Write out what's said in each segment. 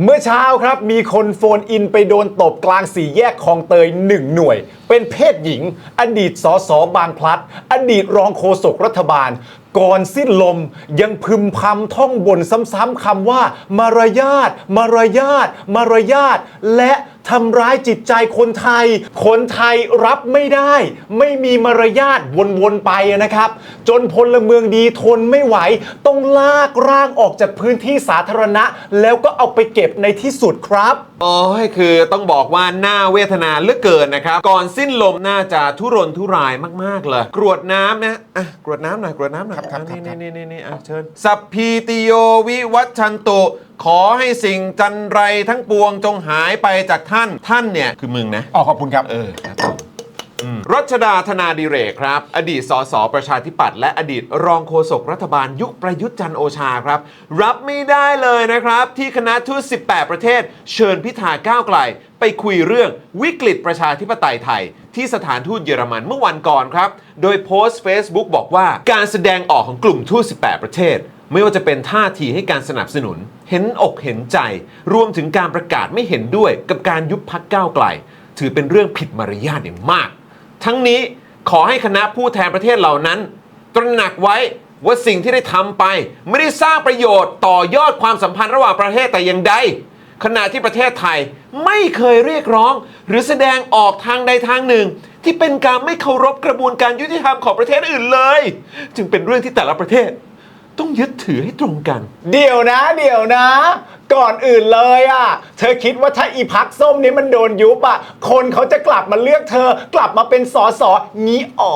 เมื่อเช้าครับมีคนโฟนอินไปโดนตบกลางสี่แยกคลองเตยหนึ่งหน่วย เป็นเพศหญิง อดีตสสบางพลัด อดีตรองโฆษกรัฐบาล ก่อนสิ้นลมยังพึมพำท่องบนซ้ำๆคำว่า มารยาทมารยาทมารยาทและ ทำร้ายจิตใจคนไทย คนไทยรับไม่ได้ ไม่มีมารยาทวนๆไปนะครับ จนพลเมืองดีทนไม่ไหว ต้องลากร่างออกจากพื้นที่สาธารณะ แล้วก็เอาไปเก็บในที่สุดครับโอ้ยคือต้องบอกว่าน่าเวทนาเหลือเกินนะครับ ก่อนสิ้นลมน่าจะทุรนทุรายมาก ๆ เลย กรวดน้ำนะอะกรวดน้ำหน่อยกรวดน้ำหน่อยครับครับครับนี่นี่นี่นี่อะเชิญสัพพีติโยวิวัชชันตุขอให้สิ่งจันไรทั้งปวงจงหายไปจากท่านท่านเนี่ยคือมึงนะ อ๋อขอบคุณครับ เออครับอืมรัชดาธนาดิเรกครับ อดีตสสประชาธิปัตย์และอดีตรองโฆษกรัฐบาลยุคประยุทธ์จันทร์โอชาครับ รับไม่ได้เลยนะครับ ที่คณะทูต18 ประเทศ เชิญพิธาก้าวไกล ไปคุยเรื่องวิกฤตประชาธิปไตยไทย ที่สถานทูตเยอรมันเมื่อวันก่อนครับ โดยโพสต์ Facebook บอกว่าการแสดงออกของกลุ่มทูต18 ประเทศ ไม่ว่าจะเป็นท่าทีให้การสนับสนุน เห็นอกเห็นใจ รวมถึงการประกาศไม่เห็นด้วยกับการยุบพักก้าวไกล ถือเป็นเรื่องผิดมารยาทอย่างมาก ทั้งนี้ขอให้คณะผู้แทนประเทศเหล่านั้น ตระหนักไว้ว่าสิ่งที่ได้ทำไป ไม่ได้สร้างประโยชน์ต่อยอดความสัมพันธ์ระหว่างประเทศแต่อย่างใดขณะที่ประเทศไทยไม่เคยเรียกร้อง หรือแสดงออกทางใดทางหนึ่ง ที่เป็นการไม่เคารพกระบวนการยุติธรรมของประเทศอื่นเลย จึงเป็นเรื่องที่แต่ละประเทศ ต้องยึดถือให้ตรงกัน เดี๋ยวนะ เดี๋ยวนะ ก่อนอื่นเลยอะ เธอคิดว่าถ้าอีพักส้มนี้มันโดนยุบอะ คนเขาจะกลับมาเลือกเธอ กลับมาเป็นสอสองี้อ๋อ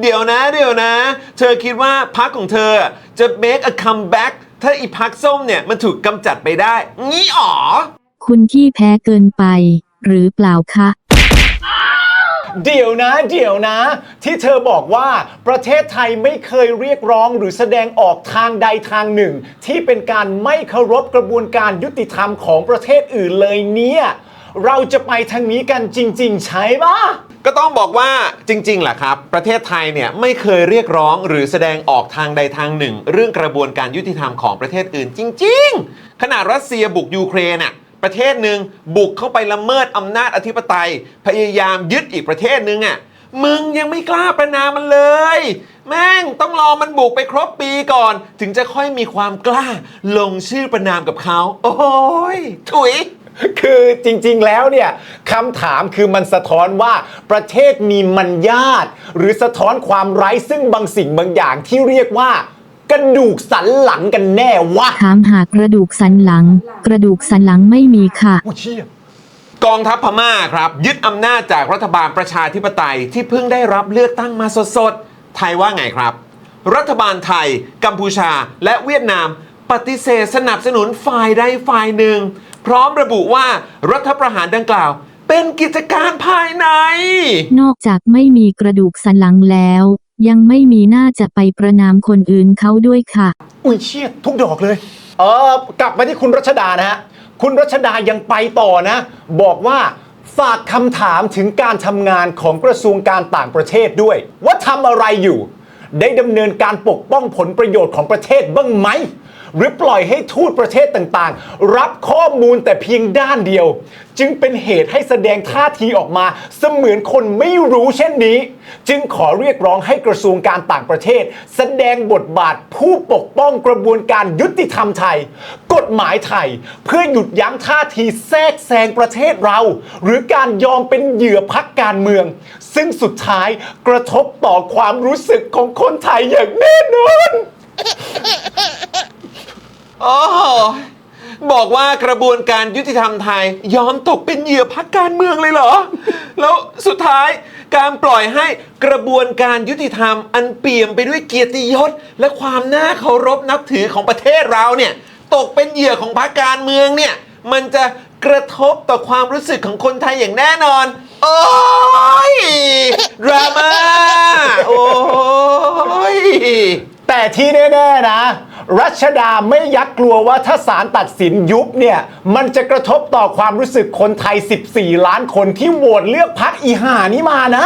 เดี๋ยวนะ เดี๋ยวนะ เธอคิดว่าพักของเธอจะ make a comeback ถ้าอีพักส้มเนี่ยมันถูกกำจัดไปได้ งี้อ๋อ คุณที่แพ้เกินไป หรือเปล่าคะ เดี๋ยวนะ เดี๋ยวนะ ที่เธอบอกว่าประเทศไทยไม่เคยเรียกร้องหรือแสดงออกทางใดทางหนึ่ง ที่เป็นการไม่เคารพกระบวนการยุติธรรมของประเทศอื่นเลยเนี่ย เราจะไปทางนี้กันจริง ๆ ใช่ปะ ก็ต้องบอกว่าจริงๆแหละครับ ประเทศไทยเนี่ยไม่เคยเรียกร้องหรือแสดงออกทางใดทางหนึ่ง เรื่องกระบวนการยุติธรรมของประเทศอื่นจริง ๆ ขนาดรัสเซียบุกยูเครนน่ะ ประเทศหนึ่งบุกเข้าไปละเมิดอำนาจอธิปไตย พยายามยึดอีกประเทศหนึ่งอะมึงยังไม่กล้าประนามมันเลย แม่งต้องรอมันบุกไปครบปีก่อน ถึงจะค่อยมีความกล้าลงชื่อประนามกับเขา โอ้ยถุย คือจริงๆแล้วเนี่ยคำถามคือมันสะท้อนว่าประเทศมีมัญญาต หรือสะท้อนความไร้ซึ่งบางสิ่งบางอย่างที่เรียกว่า กระดูกสันหลังกันแน่วะถามหากระดูกสันหลัง กระดูกสันหลังไม่มีค่ะ โอ้เชี่ยกองทัพพม่าครับยึดอำนาจจากรัฐบาลประชาธิปไตยที่เพิ่งได้รับเลือกตั้งมาสดๆ ไทยว่าไงครับ รัฐบาลไทย กัมพูชา และเวียดนาม ปฏิเสธสนับสนุนฝ่ายใดฝ่ายหนึ่ง พร้อมระบุว่ารัฐประหารดังกล่าว เป็นกิจการภายใน นอกจากไม่มีกระดูกสันหลังแล้ว ยังไม่มีหน้าจะไปประนามคนอื่นเขาด้วยค่ะ อุ้ยเชี่ยทุกดอกเลย เออกลับมาที่คุณรัชดานะฮะ คุณรัชดายังไปต่อนะ บอกว่าฝากคำถามถึงการทำงานของกระทรวงการต่างประเทศด้วย ว่าทำอะไรอยู่ ได้ดำเนินการปกป้องผลประโยชน์ของประเทศบ้างไหม หรือปล่อยให้ทูตประเทศต่างๆ รับข้อมูลแต่เพียงด้านเดียว จึงเป็นเหตุให้แสดงท่าทีออกมา เสมือนคนไม่รู้เช่นนี้ จึงขอเรียกร้องให้กระทรวงการต่างประเทศ แสดงบทบาทผู้ปกป้องกระบวนการยุติธรรมไทย กฎหมายไทย เพื่อหยุดยั้งท่าทีแทรกแซงประเทศเรา หรือการยอมเป็นเหยื่อพักการเมือง ซึ่งสุดท้ายกระทบต่อความรู้สึกของคนไทยอย่างแน่นอน โอ้โหบอกว่ากระบวนการยุติธรรมไทย ยอมตกเป็นเหยื่อพักการเมืองเลยเหรอ แล้วสุดท้ายการปล่อยให้กระบวนการยุติธรรม อันเปี่ยมไปด้วยเกียรติยศ และความน่าเคารพนับถือของประเทศเราเนี่ย ตกเป็นเหยื่อของพรรคการเมืองเนี่ย มันจะกระทบต่อความรู้สึกของคนไทยอย่างแน่นอน โอ้ยดราม่าโอ้ย แต่ที่แน่ๆนะ รัชดาไม่ยักกลัวว่าถ้าศาลตัดสินยุบเนี่ย มันจะกระทบต่อความรู้สึกคนไทย 14 ล้านคนที่โหวตเลือกพักอีห่านี้มานะ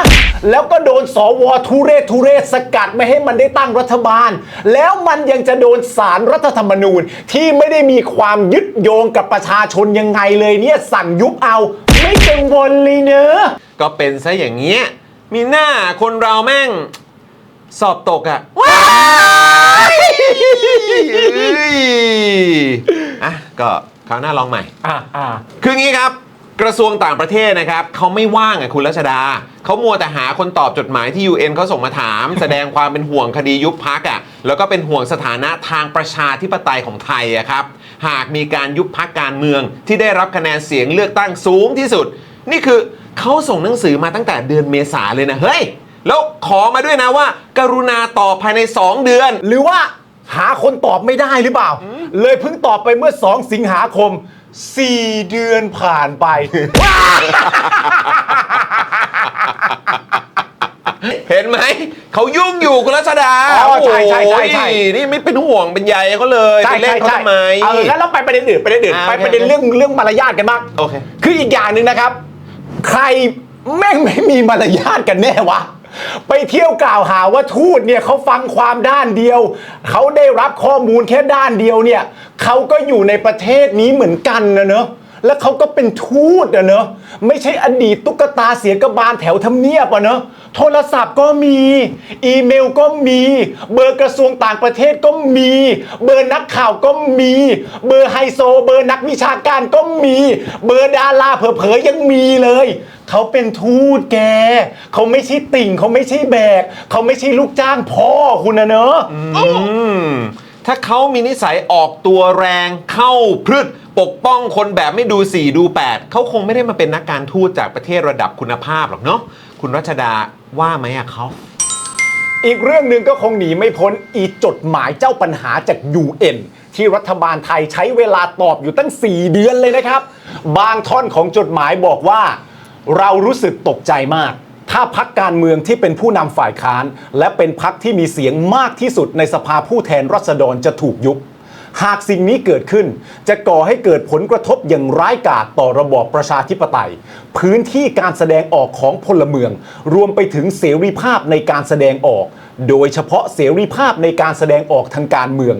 แล้วก็โดนสวทุเรศทุเรศสกัดไม่ให้มันได้ตั้งรัฐบาล แล้วมันยังจะโดนสารรัฐธรรมนูญที่ไม่ได้มีความยึดโยงกับประชาชนยังไงเลยเนี่ยสั่งยุบเอาไม่กังวลเลยเนอะก็เป็นซะอย่างเงี้ยมีหน้าคนเราแม่ง สอบตกอะว้ายเอ้ยอะก็คราวหน้าลองใหม่ อ่าอ่า คืองี้ครับ กระทรวงต่างประเทศนะครับเขาไม่ว่างอะคุณรัชดา เขามัวแต่หาคนตอบจดหมายที่ UN เขาส่งมาถาม แสดงความเป็นห่วงคดียุบพักอะแล้วก็เป็นห่วงสถานะทางประชาธิปไตยของไทยอะครับ หากมีการยุบพักการเมือง ที่ได้รับคะแนนเสียงเลือกตั้งสูงที่สุด นี่คือเขาส่งหนังสือมาตั้งแต่เดือนเมษาเลยนะเฮ้ย แล้วขอมาด้วยนะว่า กรุณาตอบภายใน 2 เดือน หรือว่าหาคนตอบไม่ได้หรือเปล่า เลยเพิ่งตอบไปเมื่อ 2 สิงหาคม 4 เดือนผ่านไป เห็นไหม เขายุ่งอยู่คุณรัชดาอ๋อใช่ใช่ใช่ใช่ โอ้ยนี่ไม่เป็นห่วงเป็นใยเขาเลยใช่ไปเล่ใช่นเขาใช่ทำไม เอองั้นเราไปประเด็นอื่นประเด็นอื่นอ่าไปโอเคประเด็นเรื่องเรื่องมารยาทกันบ้างโอเค คืออีกอย่างหนึ่งนะครับ ใครแม่งไม่มีมารยาทกันแน่วะ ไปเที่ยวกล่าวหาว่าทูตเนี่ยเขาฟังความด้านเดียว เขาได้รับข้อมูลแค่ด้านเดียวเนี่ยเขาก็อยู่ในประเทศนี้เหมือนกันนะเนอะ แล้วเขาก็เป็นทูตอะเนอะไม่ใช่อดีตตุ๊กตาเสียกบาลแถวทำเนียบอะเนอะโทรศัพท์ก็มี อีเมลก็มี เบอร์กระทรวงต่างประเทศก็มี เบอร์นักข่าวก็มี เบอร์ไฮโซ เบอร์นักวิชาการก็มี เบอร์ดาราเผลอๆยังมีเลยเขาเป็นทูตแก เขาไม่ใช่ติ่งเขาไม่ใช่แบก เขาไม่ใช่ลูกจ้างพ่อคุณนะเนอะ อืมถ้าเขามีนิสัยออกตัวแรงเข้าพรึด ปกป้องคนแบบไม่ดู 4 ดู 8 เขาคงไม่ได้มาเป็นนักการทูตจากประเทศระดับคุณภาพหรอกเนาะคุณรัชดาว่าไหมอะเขา อีกเรื่องหนึ่งก็คงหนีไม่พ้นอีจดหมายเจ้าปัญหาจาก UN ที่รัฐบาลไทยใช้เวลาตอบอยู่ตั้ง 4 เดือนเลยนะครับ บางท่อนของจดหมายบอกว่า เรารู้สึกตกใจมาก ถ้าพักการเมืองที่เป็นผู้นำฝ่ายค้าน และเป็นพักที่มีเสียงมากที่สุดในสภาผู้แทนราษฎรจะถูกยุบ หากสิ่งนี้เกิดขึ้น จะก่อให้เกิดผลกระทบอย่างร้ายกาจต่อระบอบประชาธิปไตย พื้นที่การแสดงออกของพลเมือง รวมไปถึงเสรีภาพในการแสดงออก โดยเฉพาะเสรีภาพในการแสดงออกทางการเมือง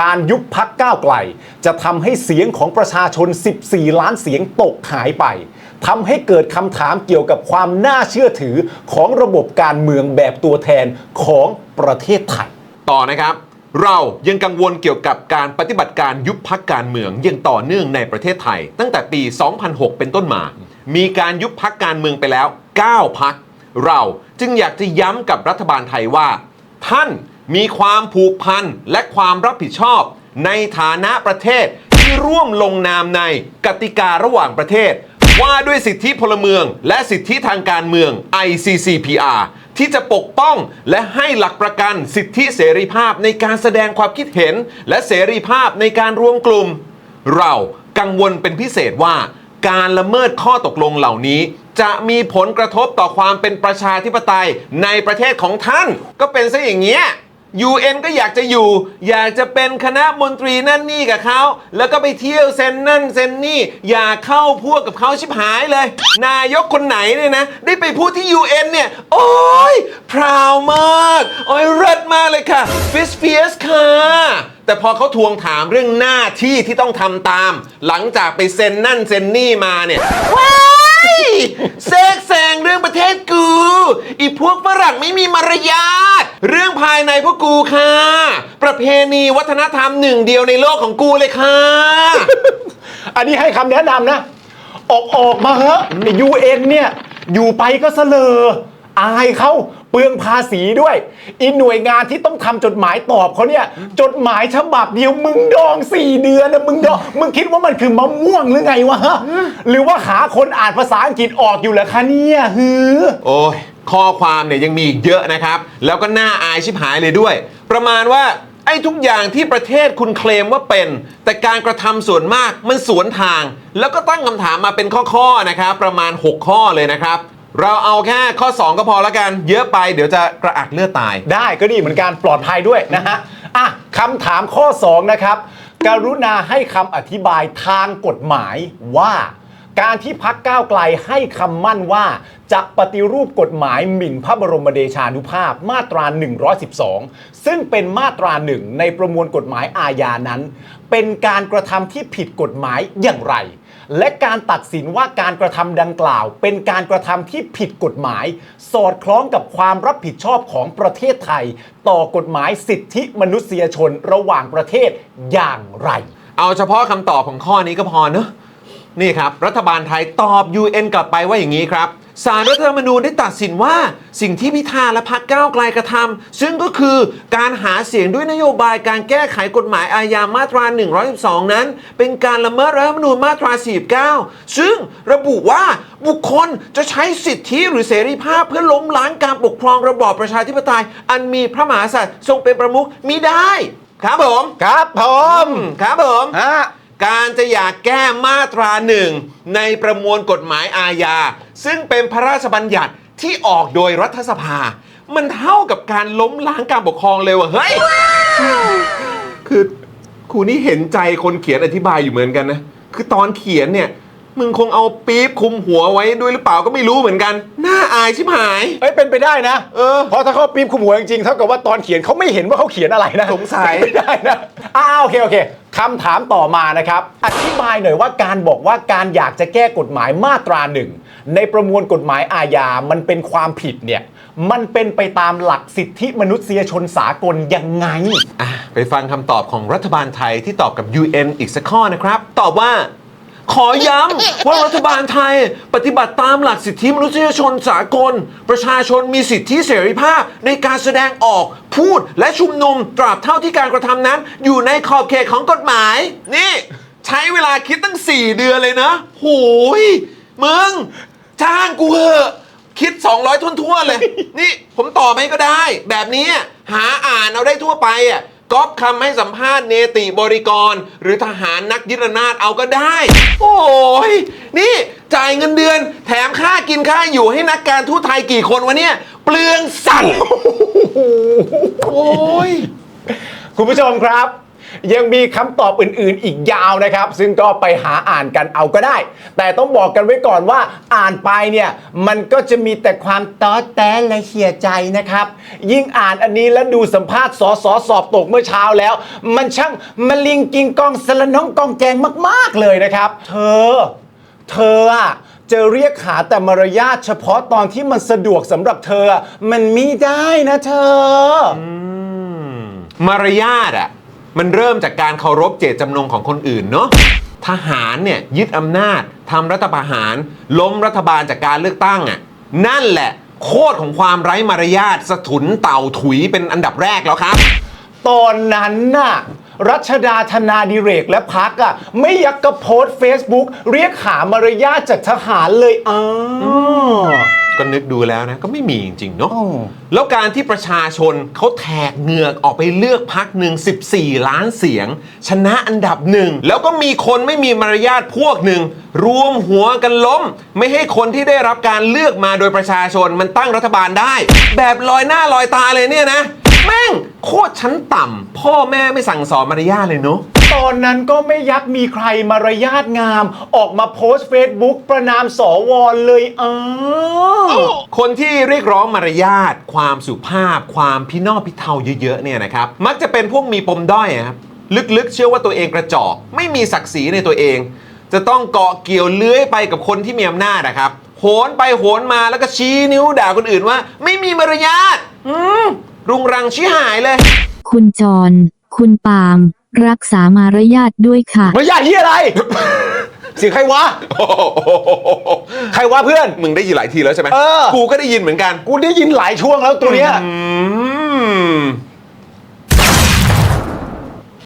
การยุบพักก้าวไกล จะทำให้เสียงของประชาชน 14 ล้านเสียงตกหายไปทำให้เกิดคำถามเกี่ยวกับความน่าเชื่อถือของระบบการเมืองแบบตัวแทนของประเทศไทย ต่อนะครับ เรายังกังวลเกี่ยวกับการปฏิบัติการยุบพักการเมืองย่างต่อเนื่องในประเทศไทย ตั้งแต่ปี 2006 เป็นต้นมา มีการยุบพักการเมืองไปแล้ว 9 พัก เราจึงอยากจะย้ำกับรัฐบาลไทยว่า ท่านมีความผูกพันและความรับผิดชอบ ในฐานะประเทศที่ร่วมลงนามในกติการะหว่างประเทศ ว่าด้วยสิทธิพลเมือง และสิทธิทางการเมือง ICCPR ที่จะปกป้องและให้หลักประกันสิทธิเสรีภาพในการแสดงความคิดเห็น และเสรีภาพในการรวมกลุ่ม เรากังวลเป็นพิเศษว่า การละเมิดข้อตกลงเหล่านี้ จะมีผลกระทบต่อความเป็นประชาธิปไตยในประเทศของท่าน ก็เป็นซะอย่างเงี้ย UN ก็อยากจะอยู่ อยากจะเป็นคณะมนตรีนั่นนี่กับเขา แล้วก็ไปเที่ยวเซนนั่นเซนนี่ อยากเข้าพวกกับเขาชิบหายเลย นายกคนไหนเนี่ยนะ ได้ไปพูดที่ UN เนี่ย โอ้ยพราวมาก โอ้ยเลิศมากเลยค่ะฟิสเฟียสค่ะแต่พอเขาทวงถามเรื่องหน้าที่ที่ต้องทำตาม หลังจากไปเซ็นนั่นเซ็นนี่มาเนี่ยว้ายแทรกแซงเรื่องประเทศกู อีพวกฝรั่งไม่มีมารยาท เรื่องภายในพวกกูค่ะ ประเพณีวัฒนธรรมหนึ่งเดียวในโลกของกูเลยค่ะ อันนี้ให้คำแนะนำนะ ออกออกมาเถอะยูเอ็นเนี่ย อยู่ไปก็เสลอ อายเขาเปลืองภาษีด้วยอีหน่วยงานที่ต้องทำจดหมายตอบเขาเนี่ย จดหมายฉบับเดียวมึงดองสี่เดือนนะมึงดองมึงคิดว่ามันคือมะม่วงหรือไงวะฮะหรือว่าหาคนอ่านภาษาอังกฤษออกอยู่เหรอคะเนี่ยฮือ โอ้ย ข้อความเนี่ยยังมีอีกเยอะนะครับ แล้วก็น่าอายชิบหายเลยด้วย ประมาณว่าไอ้ทุกอย่างที่ประเทศคุณเคลมว่าเป็น แต่การกระทำส่วนมากมันสวนทาง แล้วก็ตั้งคำถามมาเป็นข้อๆนะครับ ประมาณ 6 ข้อเลยนะครับเราเอาแค่ข้อ 2 ก็พอแล้วกัน เยอะไปเดี๋ยวจะกระอักเลือดตาย ได้ก็ดีเหมือนกันปลอดภัยด้วยนะฮะอะคำถามข้อ 2 นะครับ กรุณาให้คำอธิบายทางกฎหมายว่า การที่พักก้าวไกลให้คำมั่นว่าจะปฏิรูปกฎหมายหมิ่นพระบรมเดชานุภาพมาตรา 112 ซึ่งเป็นมาตราหนึ่งในประมวลกฎหมายอาญานั้น เป็นการกระทำที่ผิดกฎหมายอย่างไร และการตัดสินว่าการกระทำดังกล่าว เป็นการกระทำที่ผิดกฎหมาย สอดคล้องกับความรับผิดชอบของประเทศไทย ต่อกฎหมายสิทธิมนุษยชนระหว่างประเทศอย่างไร เอาเฉพาะคำตอบของข้อนี้ก็พอเนอะ นี่ครับ รัฐบาลไทยตอบ UN กลับไปว่าอย่างนี้ครับสารรัฐธรรมนูญได้ตัดสินว่าสิ่งที่พิธาและพรรคก้าวไกลกระทำซึ่งก็คือการหาเสียงด้วยนโยบายการแก้ไขกฎหมายอาญามาตรา 112 นั้น เป็นการละเมิดรัฐธรรมนูญมาตรา 49 ซึ่งระบุว่าบุคคลจะใช้สิทธิหรือเสรีภาพเพื่อล้มล้างการปกครองระบอบประชาธิปไตย อันมีพระมหากษัตริย์ทรงเป็นประมุขมิได้ ครับผม ครับผม ครับผมฮะ การจะอยากแก้มาตราหนึ่งในประมวลกฎหมายอาญา ซึ่งเป็นพระราชบัญญัติที่ออกโดยรัฐสภา มันเท่ากับการล้มล้างการปกครองเลยว่ะเฮ้ย คือครูนี่เห็นใจคนเขียนอธิบายอยู่เหมือนกันนะ คือตอนเขียนเนี่ย มึงคงเอาปี๊บคลุมหัวไว้ด้วยหรือเปล่าก็ไม่รู้เหมือนกัน น่าอายชิบหาย เอ้ยเป็นไปได้นะเออเพราะถ้าเขาปีบคุมหัวจริงๆเท่ากับว่าตอนเขียนเขาไม่เห็นว่าเขาเขียนอะไรนะสงสัยไม่ได้นะอ้าวโอเคโอเค คำถามต่อมานะครับ อธิบายหน่อยว่าการบอกว่าการอยากจะแก้กฎหมายมาตราหนึ่งในประมวลกฎหมายอาญา มันเป็นความผิดเนี่ย มันเป็นไปตามหลักสิทธิมนุษยชนสากลยังไง อะไปฟังคำตอบของรัฐบาลไทยที่ตอบกับ UN อีกสักข้อนะครับ ตอบว่า ขอย้ำว่ารัฐบาลไทยปฏิบัติตามหลักสิทธิมนุษยชนสากล ประชาชนมีสิทธิเสรีภาพในการแสดงออก พูดและชุมนุมตราบเท่าที่การกระทำนั้น อยู่ในขอบเขตของกฎหมาย นี่ ใช้เวลาคิดตั้ง 4 เดือนเลยนะโหยมึง จ้างกูเหอะคิด 200ทุนทั่วเลย นี่ผมตอบให้ก็ได้ แบบนี้หาอ่านเอาได้ทั่วไปอะ ก๊อปคำให้สัมภาษณ์เนติบริกร หรือทหารนักยึดอำนาจเอาก็ได้ โอ้ย นี่จ่ายเงินเดือน แถมค่ากินค่าอยู่ให้นักการทูตไทยกี่คนวะเนี่ย เปลืองสั่นโอ้ย คุณผู้ชมครับ ยังมีคำตอบอื่นๆ อีกยาวนะครับ ซึ่งก็ไปหาอ่านกันเอาก็ได้ แต่ต้องบอกกันไว้ก่อนว่าอ่านไปเนี่ยมันก็จะมีแต่ความต้อแต้และเหียใจนะครับ ยิ่งอ่านอันนี้แล้วดูสัมภาษณ์สอสอสอบตกเมื่อเช้าแล้ว มันช่างมะลิงกิงกองสละน้องกองแจงมากๆเลยนะครับ เธอ เธออะจะเรียกหาแต่มารยาทเฉพาะตอนที่มันสะดวกสำหรับเธอ มันไม่ได้นะเธอ มารยาทอะ มันเริ่มจากการเคารพเจตจำนงของคนอื่นเนาะทหารเนี่ยยึดอำนาจทำรัฐประหาร ล้มรัฐบาลจากการเลือกตั้งอะนั่นแหละ โคตรของความไร้มารยาทสถุนเต่าถุยเป็นอันดับแรกแล้วครับ ตอนนั้นน่ะ รัชดาธนาดิเรกและพักอะ ไม่อยักกระโพสเฟซบุ๊กเรียกหามารยาทจากทหารเลยอ๋อ ก็นึกดูแล้วนะก็ไม่มีจริงๆเนาะอ๋อแล้วการที่ประชาชนเขาแทกเหงือกออกไปเลือกพักหนึ่ง14 ล้านเสียง ชนะอันดับหนึ่งแล้วก็มีคนไม่มีมารยาทพวกหนึ่งรวมหัวกันล้ม ไม่ให้คนที่ได้รับการเลือกมาโดยประชาชนมันตั้งรัฐบาลได้ แบบลอยหน้าลอยตาเลยเนี่ยนะ แม่งโคตรชั้นต่ำพ่อแม่ไม่สั่งสอนมารยาทเลยเนาะ ตอนนั้นก็ไม่ยักมีใครมารยาทงาม ออกมาโพสต์เฟซบุ๊กประนามสวเลยอ๋อคนที่เรียกร้องมารยาทความสุภาพ ความพี่นอบพี่เทาเยอะๆเนี่ยนะครับ มักจะเป็นพวกมีปมด้อยอะครับลึกๆ เชื่อว่าตัวเองกระจอก ไม่มีศักดิ์ศรีในตัวเอง จะต้องเกาะเกี่ยวเลื้อยไปกับคนที่มีอำนาจนะครับโหนไปโหนมาแล้วก็ชี้นิ้วด่าคนอื่นว่า ไม่มีมารยาทอืม รุงรังชี้หายเลย คุณจร คุณปาล์มรักษามารยาทด้วยค่ะมารยาทที่อะไร เสียงใครวะ ใครวะเพื่อน มึงได้ยินหลายทีแล้วใช่ไหมเออ กูก็ได้ยินเหมือนกัน กูได้ยินหลายช่วงแล้วตัวเนี้ย อืม